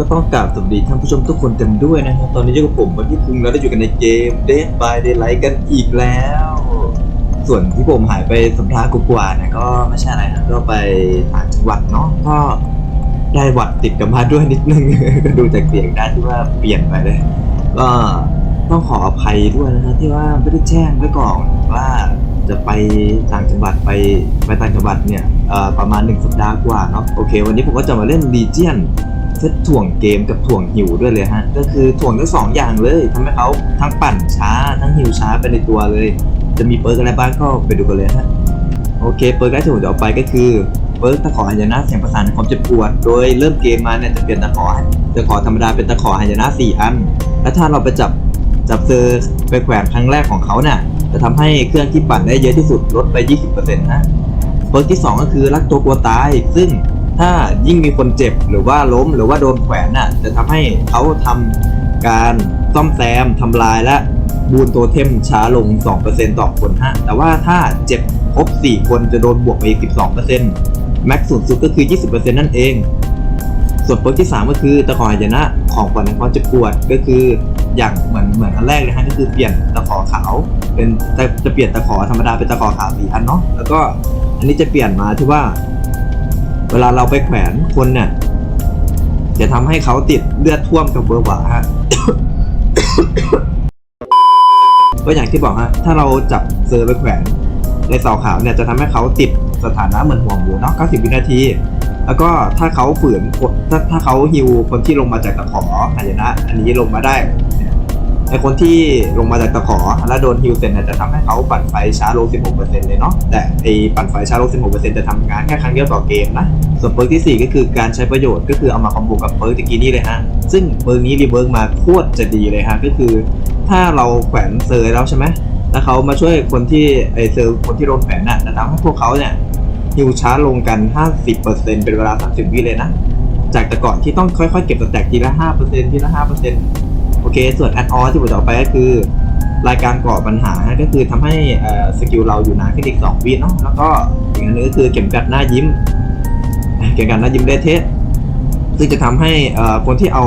ก็ต้องกราบสวัสดีท่านผู้ชมทุกคนกันด้วยนะครับ ตอนนี้อยู่กับผมวันที่คุงแล้วได้อยู่กันในเกม Dead by Daylight กันอีกแล้ว ส่วนที่ผมหายไปสัปดาห์กว่าๆเนี่ยก็ไม่ใช่อะไรนะก็ไปต่างจังหวัดเนาะก็ได้หวัดติดกับมาด้วยนิดนึง ก็ดูจากเสียงได้ที่ว่าเปลี่ยนไปเลย ก็ต้องขออภัยด้วยนะที่ว่าไม่ได้แจ้งไว้ก่อนว่าจะไปต่างจังหวัดไปไปต่างจังหวัดเนี่ยประมาณหนึ่งสัปดาห์กว่าเนาะโอเค วันนี้ผมก็จะมาเล่น Legion เซตถ่วงเกมกับถ่วงหิวด้วยเลยฮะ ก็คือถ่วงทั้งสองอย่างเลยทำให้เขาทั้งปั่นช้า ทั้งหิวช้าไปในตัวเลย จะมีเปิร์กอะไรบ้างก็ไปดูกันเลยฮะ โอเค เปิร์กแรกที่ผมจะเอาไปก็คือเปิร์กตะขอหายนะเสียงประสานความเจ็บปวด โดยเริ่มเกมมาเนี่ยจะเปลี่ยนตะขอตะขอธรรมดาเป็นตะขอหายนะสี่อัน และถ้าเราไปจับจับเซอร์ไปแขวนครั้งแรกของเขาเนี่ยจะทำให้เครื่องที่ปั่นได้เยอะที่สุดลดไป 20%นะเปิร์กที่ 2 ก็คือรักตัวกลัวตายซึ่ง ถ้ายิ่งมีคนเจ็บหรือว่าล้มหรือว่าโดนแขวนน่ะ จะทำให้เขาทำการซ่อมแซมทำลายและบูนตัวเทมช้าลง 2%ต่อคนฮะ แต่ว่าถ้าเจ็บครบ 4 คนจะโดนบวกไปอีก 12%แม็กซ์สูงสุดก็คือ 20%นั่นเอง ส่วนเปิร์กที่ 3 ก็คือตะขอหายนะของขวัญในความเจ็บปวดก็คืออย่างเหมือนเหมือนอันแรกเลยฮะก็คือเปลี่ยนตะขอขาว เป็นจะจะเปลี่ยนตะขอธรรมดาเป็นตะขอขาวสีอันเนาะแล้วก็อันนี้จะเปลี่ยนมาที่ว่า ลาเราไปแขวนคนเนี่ยจะทำให้เขาติดเลือดท่วมกับเบอร์หวาฮะ ก็อย่างที่บอกฮะ ถ้าเราจับเซอร์ไปแขวนในเสาขาวเนี่ยจะทำให้เขาติดสถานะเหมือนห่วงอยู่เนาะ 90 วินาที แล้วก็ถ้าเขาฝืนถ้าถ้าเขาฮิวคนที่ลงมาจากตะขอหายนะ อันนี้ลงมาได้ ไอคนที่ลงมาจากตะขอแล้วโดนฮิวเสร็จเนี่ยจะทำให้เขาปั่นไฟช้าลง 16%เลยเนาะแต่ไอปั่นไฟช้าลง 16%จะทำงานแค่ครั้งเดียวต่อเกมนะ ส่วนเปิร์กที่ 4 ก็คือการใช้ประโยชน์ก็คือเอามาคอมโบกับเปิร์กตะกี้นี้เลยฮะ ซึ่งเปิร์กนี้รีเวิร์กมาโคตรจะดีเลยฮะ ก็คือถ้าเราแขวนเซอร์แล้วใช่ไหมแล้วเขามาช่วยคนที่ไอเซอร์คนที่โดนแขวนน่ะจะทำให้พวกเขาเนี่ยฮิวช้าลงกัน 50%เป็นเวลา 30 วิเลยนะจากแต่ก่อนที่ต้องค่อยๆ เก็บสแต็กทีละ 5%ทีละ 5% เค ส่วนแอดออนที่ผมจะเอาไปก็คือ รายการก่อปัญหาก็คือทำให้สกิลเราอยู่นานขึ้นอีก2วิเนาะแล้วก็อีกอันนึงก็คือเข็มกัดหน้ายิ้ม เข็มกัดหน้ายิ้มได้เทสซึ่งจะทำให้คนที่เอา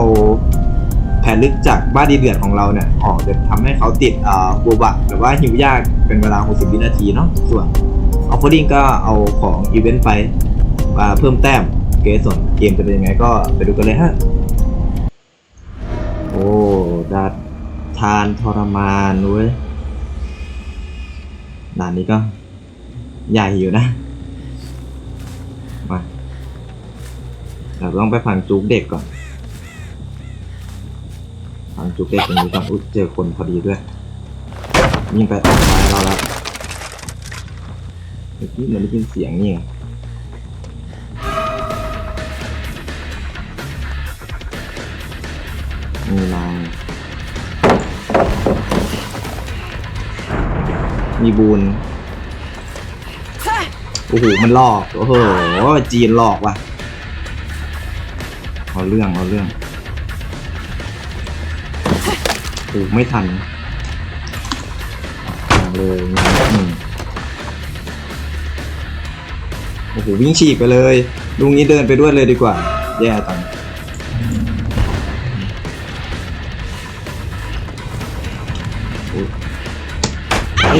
แผนลึกจากบ้านดีเดือดของเราเนี่ยออกจะทำให้เขาติดอ่อบัวบะหรือว่าหิวยากเป็นเวลา 60 วินาทีเนาะส่วนออฟเฟอร์ดิงก็เอาของอีเวนต์ไปเพิ่มแต้มเกส่วนเกมจะเป็นยังไงก็ไปดูกันเลยฮะ โอ้ ดาทานทรมานเว้ยด่านนี้ก็ ใหญ่อยู่นะ มาเราต้องไปพังจุกเด็กก่อนพังจุกเด็กตรงนี้ก่อนอุ๊ยเจอคนพอดีด้วย ยิงไปออกซ้ายเราแล้วเมื่อกี้เหมือนได้ยินเสียงนี่ไง มีบูนโอ้โหมันหลอกโอ้โหจีนหลอกว่ะเอาเรื่องเอาเรื่องโอ้ไม่ทันเอาเลยโอ้โหวิ่งฉีกไปเลยลุงนี้เดินไปด้วยเลยดีกว่า แย่ตังไอ้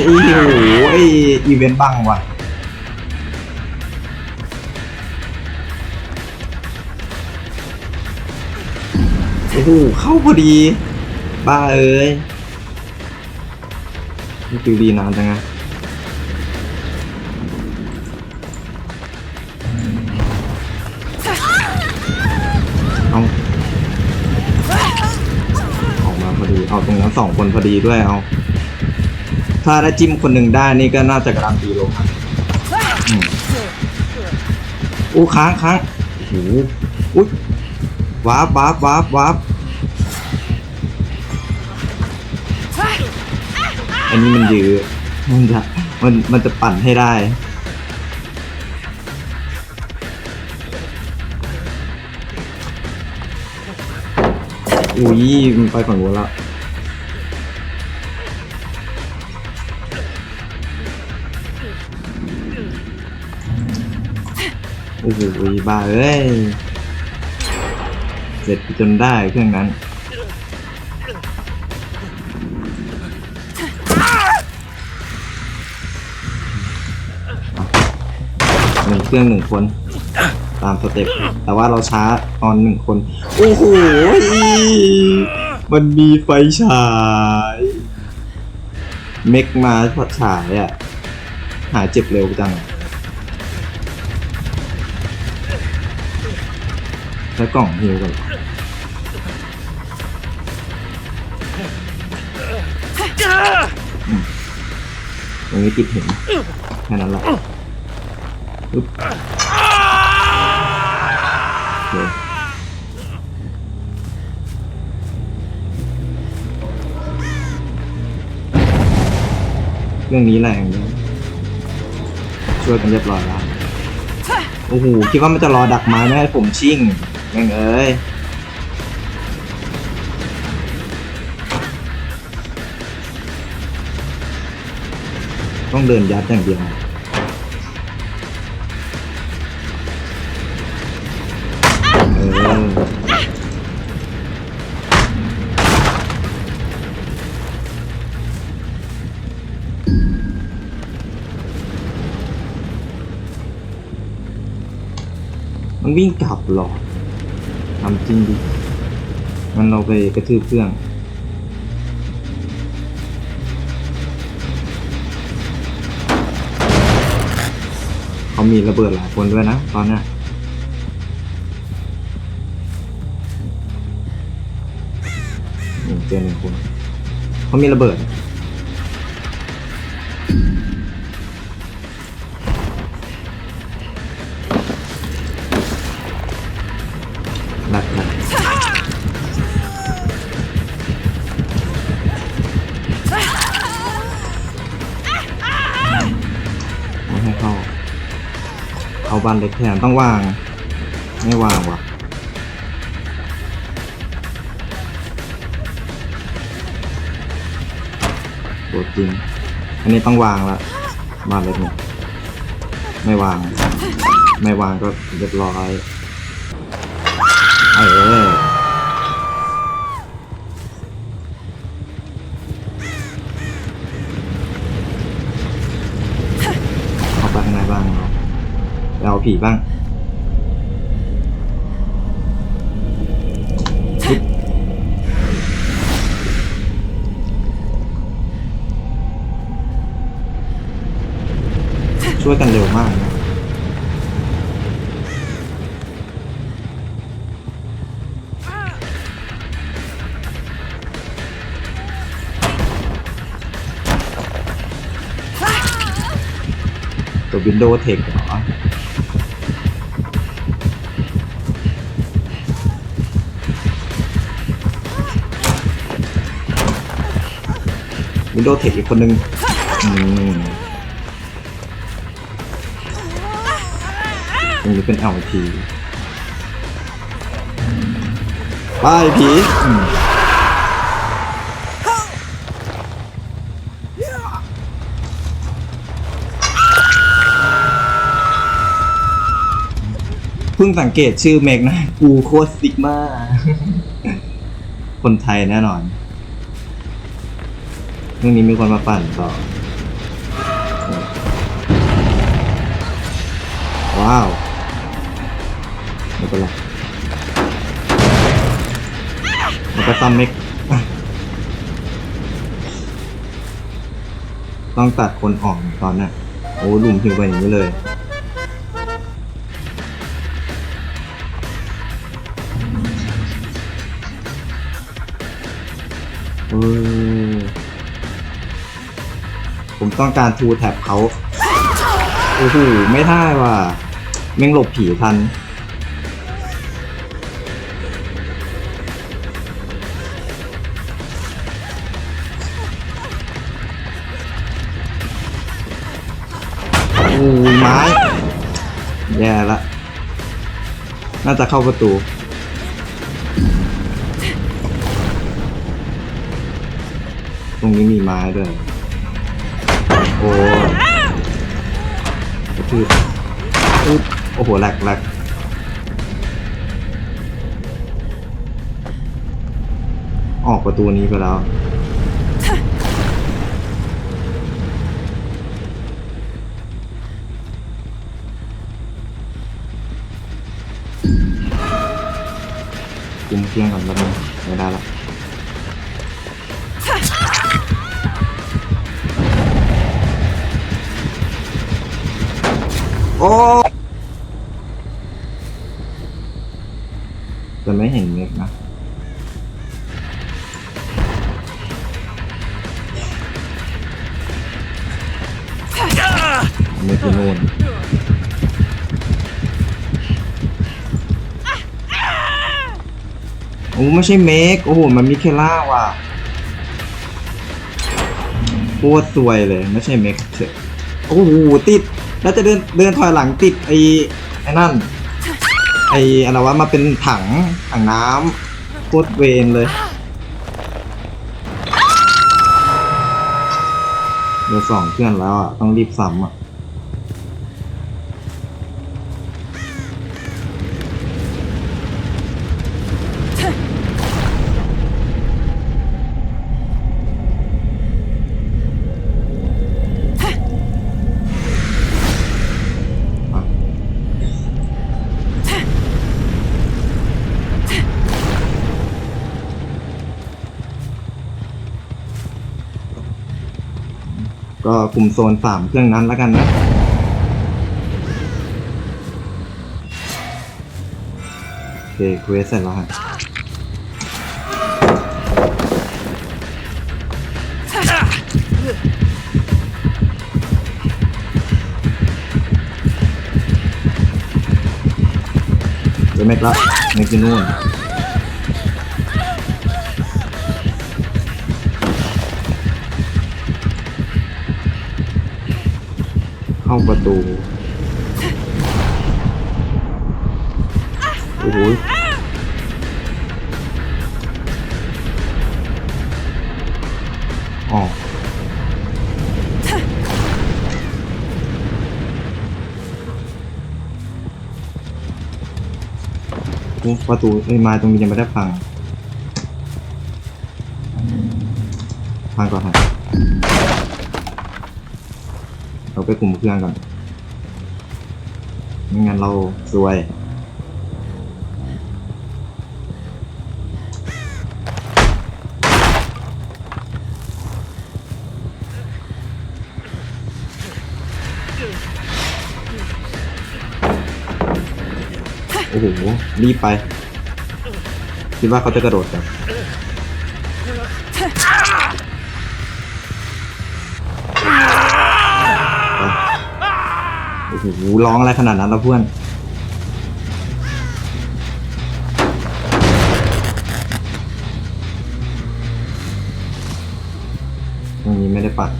โอ้โหไออีเวนต์บังว่ะโอ้โหเข้าพอดี บ้าเอ้ยนี่คิวดีนานจังอะเอาออกมาพอดี เอาตรงนั้นสองคนพอดีด้วยเอา ถ้าได้จิ้มคนหนึ่งได้นี่ก็น่าจะการันตีลงนะอืมอู้ค้างค้างโอ้โหอุ๊ยวาร์ปวาร์ปวาร์ปวาร์ปอันนี้มันยื้อมันจะมันมันจะปั่นให้ได้ อุ้ยมันไปฝั่งนู้นละ โอ้โหบ้าเอ้ย เสร็จจนได้เครื่องนั้น หนึ่งเครื่องหนึ่งคน ตามสเต็ป แต่ว่าเราช้าตอนหนึ่งคน โอ้โห มันมีไฟฉาย เมกมาพัดฉายอะ หายเจ็บเร็วจัง ใช้กล่องฮิวกันอืมตรงนี้ติดเห็นแค่นั้นแหละอึ๊บโอเคเรื่องนี้แรงเนี่ยช่วยกันเรียบร้อยแล้ว โอ้โห คิดว่ามันจะรอดักไม้ไม่ให้ผมชิ่ง แม่งเอ้ยต้องเดินยัดอย่างเดียวมันวิ่งกลับหรอ ทำจริงดิมันเราไปกระทืบเครื่องเขามีระเบิดหลายคนด้วยนะตอนนี้นี่เจอหนึ่งคนเขามีระเบิด บ้านเล็กแทนต้องวาง ไม่วางว่ะตัวจริง อันนี้ต้องวางละบ้านเล็กเนี่ยไม่วาง ไม่วางก็เรียบร้อย ผีบ้างช่วยกันเร็วมากนะตัว Windows Tech เหรอ Windows Tech อีกคนนึงอืมตรงนี้เป็น LT ไปผีอืมเพิ่งสังเกตชื่อเมกนะ กูโคตรซิกมา คนไทยแน่นอน รื่องนี้มีคนมาปั่นต่อ ว้าวไม่เป็นไรแล้วก็ซัมเมกต้องตัดคนออกตอนน่ะโอ้ลุมหิวไปอย่างนี้เลยเออ ต้องการทูแท็บเขาโอ้โหไม่ได้ว่ะแม่งหลบผีทันโอ้ยไม้แย่ละ น่าจะเข้าประตู ตรงนี้มีไม้ด้วย โอ้กระทืบอุ๊ยโอ้โหแหลกแหลกออกประตูนี้ไปแล้วคุมเครื่องก่อนแล้วกันไม่ได้ละ อ้จะไม่เห็นเม็กนะเม็กอยู่นู่นโอ้ไม่ใช่เมกโอ้โห มันมิเคล่าว่ะโคตรสวยเลย ไม่ใช่เมกเฉยโอ้โห ติด แล้วจะเดินเดินถอยหลังติดไอ้ไอ้นั่น ไอ้อะไรวะมาเป็นถังถังน้ำโคตรเวนเลยเดี๋ยวสองเพื่อนแล้วอะต้องรีบซ้ำอะ ก็กลุ่มโซนสามเครื่องนั้นแล้วกันนะโอเคเควสเสร็จแล้วฮะเดี๋ยวเมกละเมกอยู่นู่น เข้าประตู โอ้โหออกประตูไอ้มาตรงนี้ยังไม่ได้พังพังก่อนฮะเรา ไปกลุ่มเครื่องก่อนไม่งั้นเราซวย โอ้โห รีบไป คิดว่าเขาจะกระโดดกัน หร้องอะไรขนาดนั้นล้วเพื่อนตรงนี้ไม่ได้ปัด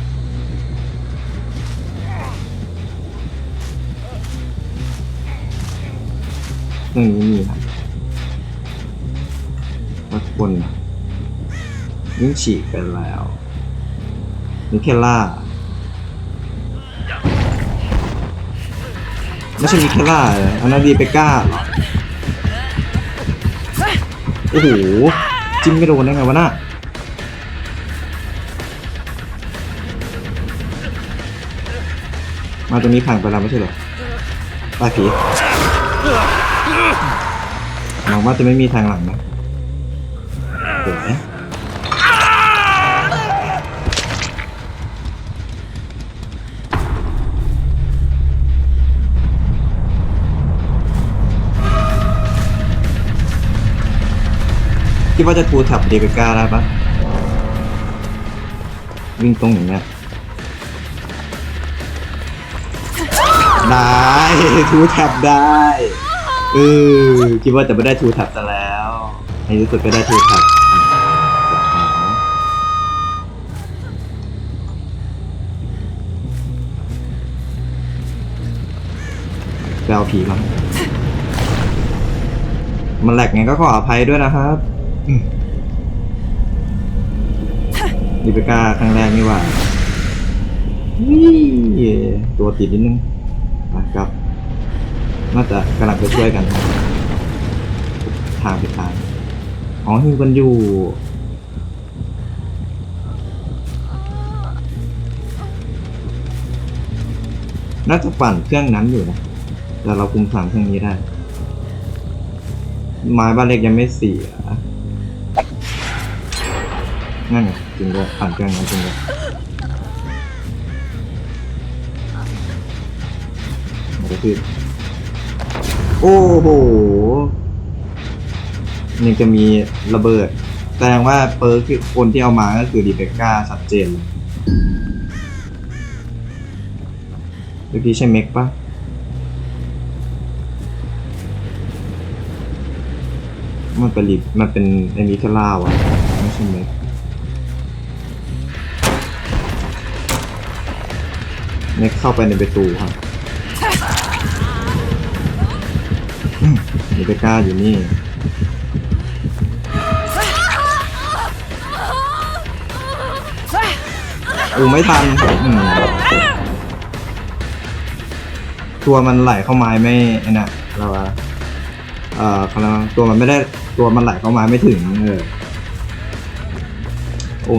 เรื่องนี้มีครับว่าคนยิ่งฉีกไปแล้วมิเคล่า ไม่ใช่มิเคล่าเหรออันนั้นดีเปก้าอโอ้โห จิ้มไม่โดนได้ไงวะน่ะมาตรงนี้ผ่านไปแล้วไม่ใช่เหรอป้าผีหวังว่าจะไม่มีทางหลังนะเดี๋ยวนะ คิดว่าจะทูแท็บเดเบก้าได้ปะวิ่งตรงอย่างเงี้ยได้ทูแท็บได้เออคิดว่าจะไม่ได้ทูแท็บซะแล้วในที่สุดก็ได้ทูแท็บไปเอาผีมามันแหลกไงก็ขออภัยด้วยนะครับ ดิเบก้าครั้งแรกนี่ว่านี่ตัวติดนิดนึงนะครับ น่าจะกำลังไปช่วยกันทางไปทางอ๋อฮิวกันอยู่น่าจะปั่นเครื่องนั้นอยู่นะ แต่เราคุมสามเครื่องนี้ได้ ไม้บ้านเล็กยังไม่เสีย นั่นไงจริงด้วยปั่นเครื่องนั้นจริงด้วยมันก็คือโอ้โหยังจะมีระเบิด แสดงว่าเปิร์คือคนที่เอามาก็คือดีเบก้าชัดเจนเลยเมื่อกี้ใช่เม็กปะมันเป็นลิมันเป็นไอมิคาล่าวะไม่ใช่เม็ก เมกเข้าไปในประตูครับอืมดีเบก้าอยู่นี่อูไม่ทันตัวมันไหลเข้าไม้ไม่ไอ้นะเราว่าเอ่อเขาเรียกว่าตัวมันไม่ได้ตัวมันไหลเข้าม้ไม่ถึงเออโอ้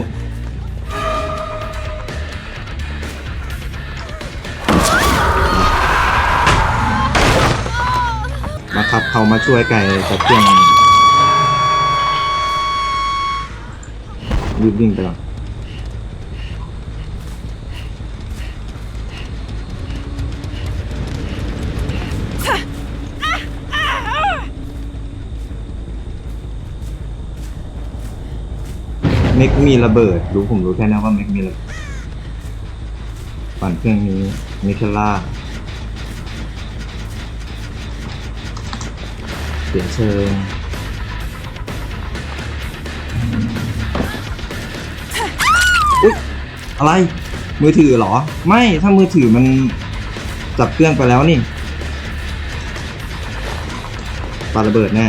มามาช่วยไก่จับเครื่องรีบวิ่งไปก่อนเมกมีระเบิด รู้ผมรู้แค่นั้นว่าเมกมีระเบิดปั่นเครื่องนี้มิเคล่า สียเชิงอุ๊ยอะไร มือถือเหรอ ไม่ถ้ามือถือมันจับเครื่องไปแล้วนี่ปาระเบิดแน่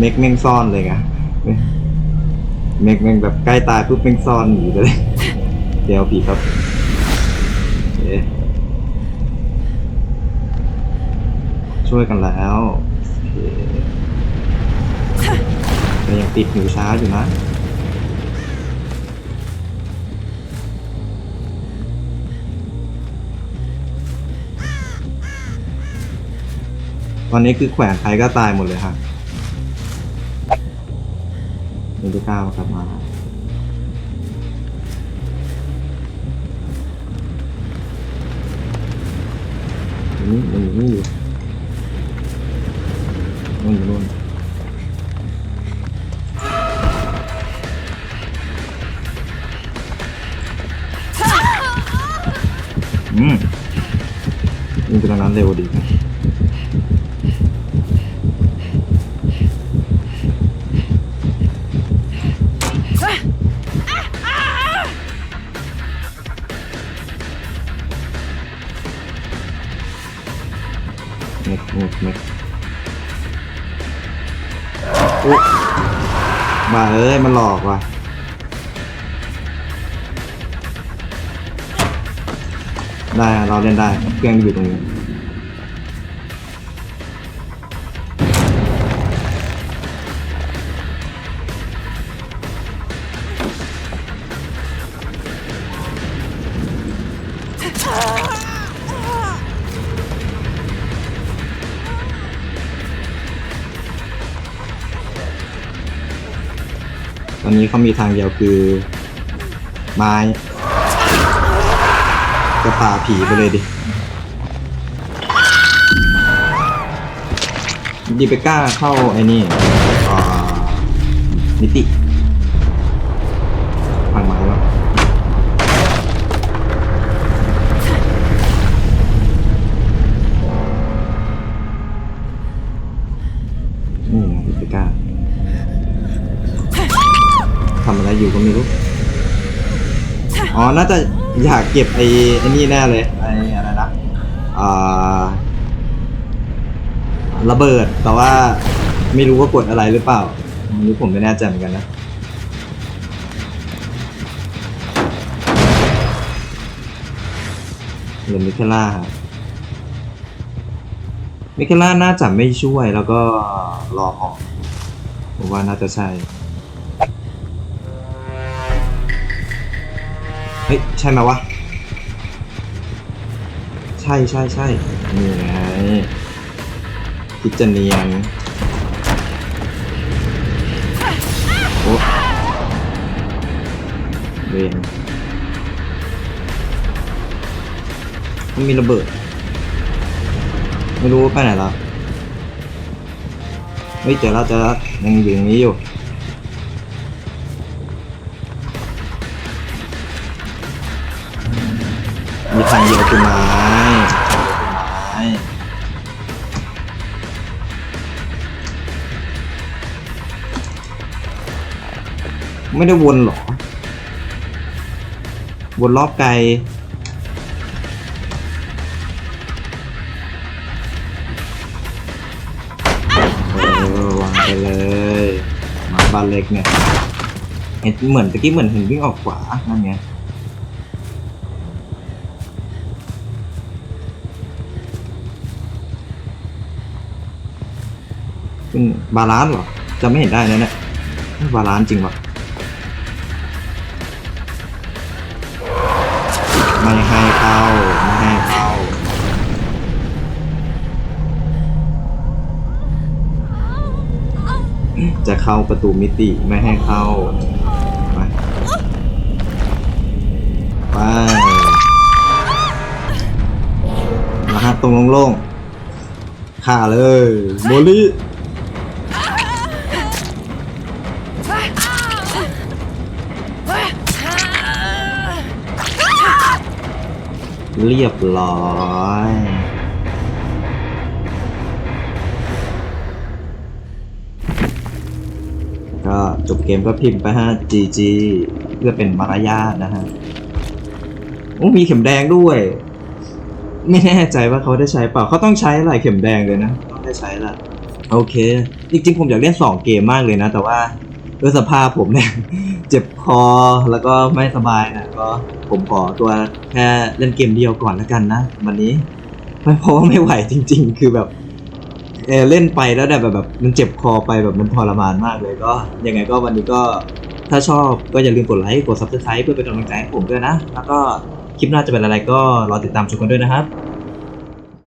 เมกเม่งซ่อนเลยไงเมกเม่งแบบใกล้ตายปุ๊บเม่งซ่อนหนีไปเลย เดี๋ยวผีครับเอ๊ะช่วยกันแล้วแต่ยังติดอยู่ช้าอยู่นะตอนนี้คือแขวนใครก็ตายหมดเลยค รับเมดูก้าวกลับมาอยู่นี่มันอยู่นี่อยู่นู่นอยู่นู่นอืมยิงไปทางนั้านเร็วดีนะ มาเอ้ยมันหลอกว่ะได้เราเล่นได้เครื่องอยู่ตรงนี้ ตอนนี้เขามีทางเดียวคือ ไม้จะป่าผีไปเลยดิดีไปกล้าเข้าไอ้นี่อ่านิติ อ๋อ น่าจะอยากเก็บไอ้ไอ้นี่แน่เลยไอ้อะไรนะอ่าระเบิด แต่ว่าไม่รู้ว่ากดอะไรหรือเปล่าอันนี้ผมไม่แน่ใจเหมือนกันนะ หรือมิเคล่าครับมิเคล่าน่าจะไม่ช่วยแล้วก็รอออกผมว่าน่าจะใช่ ฮ้ย ใช่ไหมวะ ใช่ใช่ใช่นี่ไงคิดจะเนียนโอ้เวนมันมีระเบิด ไม่รู้ว่าไปไหนแล้วเฮ้ยเจอแล้วเจอแล้วยังอยู่อย่างนี้อยู่ มีทางเดียวคือไม้ไม้ไม่ได้วนหรอ วนรอบไกลเออวางไปเลยหมาบ้านเล็กเนี่ย เห็นเหมือนตะกี้เหมือนเห็นวิ่งออกขวานั่นไง เป็นบาลานซ์เหรอจะไม่เห็นได้นะเนี่ยบาลานซ์จริงวะไม่ให้เข้าไม่ให้เข้าจะเข้าประตูมิติไม่ให้เข้าไปไปนะฮะตรงโล่งๆฆ่าเลยโมลิ เรียบร้อยก็จบเกมก็พิมพ์ไปฮะ GG เพื่อเป็นมารยาทนะฮะ โอ้มีเข็มแดงด้วย ไม่แน่ใจว่าเขาได้ใช้เปล่าเขาต้องใช้อะไรเข็มแดงเลยนะ ต้องได้ใช้ละโอเค จริงๆผมอยากเล่นสองเกมมากเลยนะ แต่ว่า ด้วยสภาพผมเนี่ย เจ็บคอแล้วก็ไม่สบายนะก็ผมขอตัวแค่เล่นเกมเดียวก่อนแล้วกันนะ วันนี้ไม่เพราะว่าไม่ไหวจริง ๆ คือแบบเอเล่นไปแล้วแบบแบบมันเจ็บคอไปแบบมันทรมานมากเลยก็ ยังไงก็วันนี้ก็ถ้าชอบก็อย่าลืมกดไลค์กด subscribe เพื่อเป็นกำลังใจให้ผมด้วยนะ แล้วก็คลิปหน้าจะเป็นอะไรก็รอติดตามชมกันด้วยนะครับ